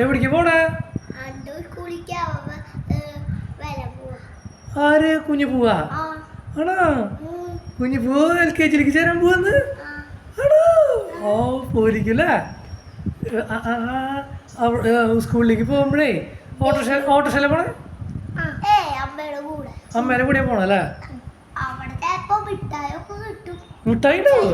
എവിടേക്ക് പോണേ? ആര്? കുഞ്ഞു പോവാ? ആണോ? കുഞ്ഞു പോവാ എൽ കെ ജിയിലേക്ക് ചേരാൻ പോവാന്ന്. ആണോ? ഓ പോയിരിക്കില്ലേ സ്കൂളിലേക്ക് പോകുമ്പോഴേ ഓട്ടോഷ ഓട്ടോഷല പോണേ? അമ്മേനെ കൂടെ. പോണല്ലേ അവിടെ മിഠായി ഉണ്ടാവോ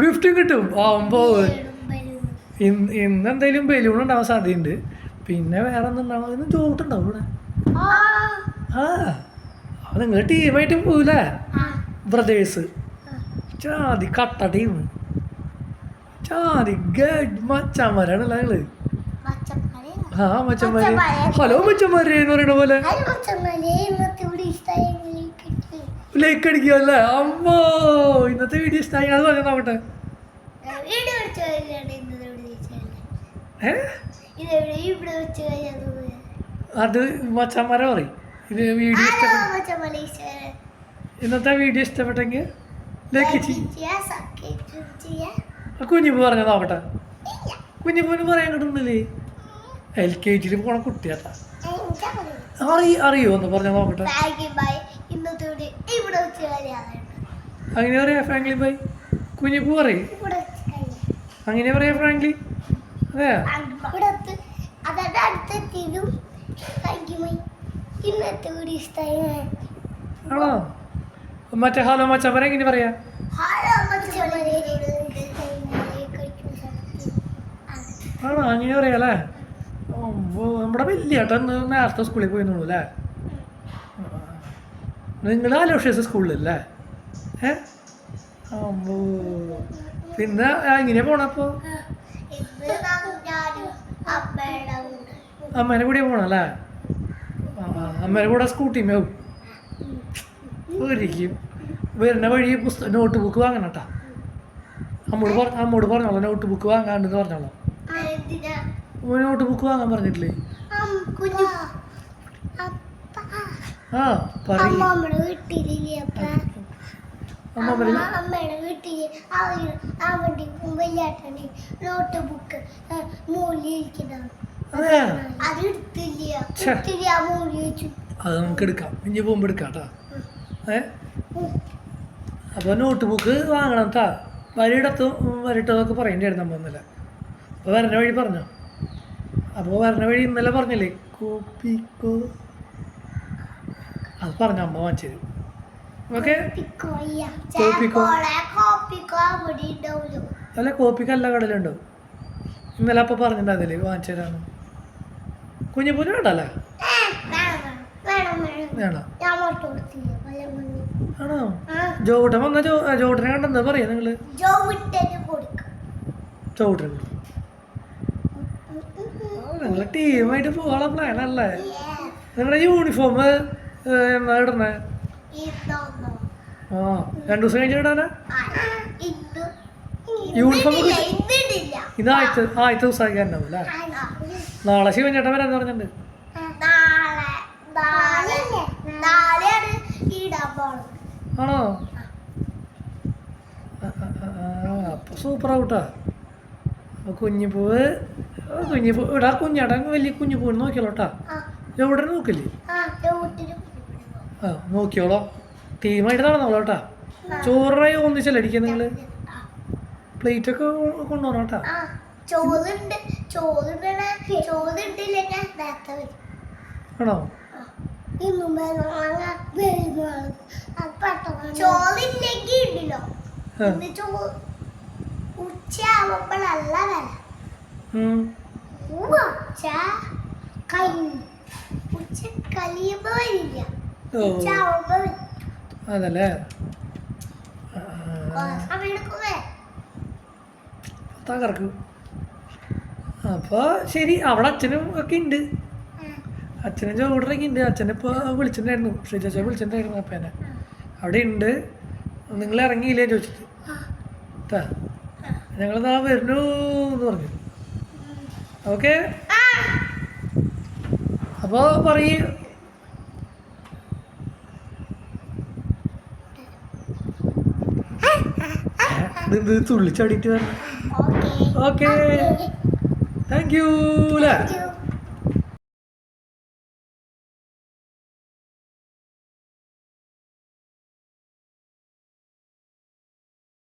ഗിഫ്റ്റ് കിട്ടും. ഗിഫ്റ്റും കിട്ടും ആവുമ്പോ ബലൂൺ, ബലൂൺ. ഇന്ന് ഇന്ന് എന്തെങ്കിലും ബലൂൺ ഉണ്ടാവാൻ സാധ്യതയുണ്ട്. പിന്നെ വേറെ ഒന്നുണ്ടാവും ഇന്ന് ചോട്ടുണ്ടാവും ഇവിടെ. ആ അത് നിങ്ങൾ ടീമായിട്ട് പോവില്ലേ ബ്രദേഴ്സ് ചാതി കട്ട ടീം ചാതി മച്ചാന്മാരാണല്ലോ നിങ്ങൾ? ആ മച്ചന്മാരെ. ഹലോ മച്ചന്മാരെ എന്ന് പറയുന്ന പോലെ. ലൈക്ക് അടിക്കുമല്ലേ അമ്മോ ഇന്നത്തെ വീഡിയോ ഇഷ്ടമായി അത് പറഞ്ഞു നോക്കട്ടെ അത് മച്ചന്മാരെ പറയും. ഇത് വീഡിയോ ഇന്നത്തെ വീഡിയോ ഇഷ്ടപ്പെട്ടെങ്കിൽ ലൈക്ക് ചെയ്യും. കുഞ്ഞിപ്പൂ പറഞ്ഞ നോക്കട്ടെ കുഞ്ഞിപ്പൂന് പറയാൻ കിട്ടുന്നില്ലേ എൽ കെ ജിയിൽ പോണ കുട്ടിയാട്ടാ. അറി അറിയോ എന്ന് പറഞ്ഞ നോക്കട്ടെ ഇവിടെ അങ്ങനെ പറയാ ഫ്രാങ്ക്ലി ബൈ കുഞ്ഞിപ്പൂ പറയും. അങ്ങനെ പറയാ ഫ്രാങ്ക്ലി അതെ അതായത് അടുത്തെത്തിയതും ഇന്നത്തെ ഇഷ്ടമായി ആണോ? മറ്റേ ഹലോ മച്ച പറയാ. ഇങ്ങനെ പറയാ ആണോ? അങ്ങനെ പറയാ അല്ലേ? നമ്മുടെ വലിയ ഏട്ടൻ നേരത്തെ സ്കൂളിൽ പോയിരുന്നുള്ളൂ അല്ലേ? നിങ്ങൾ ആലോഷ്യസ് സ്കൂളിലല്ലേ? ഏ? അമ്പോ. പിന്നെ എങ്ങനെയാ പോണപ്പോ അമ്മേനെ കൂടെ പോണല്ലേ അമ്മേനെ കൂടെ സ്കൂട്ടിമേവും ഒരിക്കും. വരുന്ന വഴി പുസ്തകം നോട്ട് ബുക്ക് വാങ്ങണം കേട്ടാ അമ്മോട് പറ അമ്മോട് പറഞ്ഞോളാം നോട്ട് ബുക്ക് വാങ്ങാണ്ടെന്ന് പറഞ്ഞോളാം. നോട്ട് ബുക്ക് വാങ്ങാൻ പറഞ്ഞിട്ടില്ലേ? ആ പറയും. അപ്പ? അമ്മയുടെ വീട്ടിൽ നോട്ട് ബുക്ക് അതെ അത് എടുത്തില്ല? ഛെ. എടുത്തില്ല മൂലി വെച്ചു. അത് നമുക്ക് എടുക്കാം. ഇനി പോകുമ്പോൾ എടുക്കാം കേട്ടോ ഏ? അപ്പോൾ നോട്ട് ബുക്ക് വാങ്ങണം താ വരിയിടത്തും വരിട്ടതൊക്കെ പറയേണ്ടിയായിരുന്നു നമ്മ ഇന്നലെ. അപ്പോൾ വരണ വഴി പറഞ്ഞോ? അപ്പോൾ വരണ വഴി ഇന്നലെ പറഞ്ഞില്ലേ? കോപ്പിക്കോ അത് പറഞ്ഞ അമ്മ വാങ്ങിച്ചു ഓക്കെ? കോപ്പിക്കോ? ഉണ്ടാവുമല്ലോ. അല്ല കോപ്പിക്ക് എല്ലാ കടലുണ്ടോ? ഇന്നലെ അപ്പൊ പറഞ്ഞിട്ടുണ്ടായിരുന്നില്ലേ വാങ്ങിച്ചു തരാന്ന് കുഞ്ഞിപ്പൂന് വേണ്ടല്ലേ ആണോ? ജോട്ടൻ വന്ന ജോട്ടനെ കണ്ടെന്താ പറയാ നിങ്ങൾ? ചോട്ടൻ നിങ്ങൾ ടീമായിട്ട് പോകാനുള്ള പ്ലാൻ അല്ലേ? നിങ്ങളുടെ യൂണിഫോം ഇടണേ ആ രണ്ടു ദിവസം കഴിഞ്ഞ് ഇടാനാ ഇന്ന്. യൂണിഫോം. ഇത് ആദ്യത്തെ ആദ്യത്തെ ദിവസമാക്കി ഉണ്ടാവും അല്ലേ? നാളെ ശിവൻ ചേട്ടൻ വരാന്ന് പറഞ്ഞിട്ടുണ്ട്. ആണോ ആ, ആ, ആ, ആ, അപ്പൊ സൂപ്പർ ആവട്ടാ. കുഞ്ഞിപ്പൂവ് കുഞ്ഞിപ്പൂ ഇടാ കുഞ്ഞേട്ടൻ വലിയ കുഞ്ഞിപ്പൂവിന് നോക്കിയാലോട്ടാ. കേട്ടാ എവിടെ നോക്കില്ലേ നോക്കിയോളോ. ടീമായിട്ട് നടന്നോളൂ കേട്ടാ? ചോറായി ഒന്നിച്ചല്ലേ അടിക്കുക നിങ്ങൾ പ്ലേറ്റ് ഒക്കെ കൊണ്ടുപോകണം കേട്ടാ? ആണോ? ഉച്ചയാവുമ്പോഴല്ല. ഉച്ച കഴിയുമ്പോ വരില്ല. അതല്ലേ തകർക്കും അപ്പോൾ ശരി അവിടെ അച്ഛനും ഒക്കെ ഉണ്ട് അച്ഛനും ചോടനൊക്കെ ഉണ്ട് അച്ഛനെ ഇപ്പോൾ വിളിച്ചിട്ടുണ്ടായിരുന്നു. ശ്രീചാച്ച വിളിച്ചിട്ടുണ്ടായിരുന്നു അപ്പേനെ അവിടെ ഉണ്ട് നിങ്ങൾ ഇറങ്ങിയില്ലേ ചോദിച്ചിട്ട്? ഞങ്ങൾ ഞങ്ങളിതാ വരുന്നു എന്ന് പറഞ്ഞു ഓക്കെ? അപ്പോൾ പറയ്. ഇത് തുള്ളിച്ചാടിയിട്ട് ഓക്കെ താങ്ക് യു അല്ലേ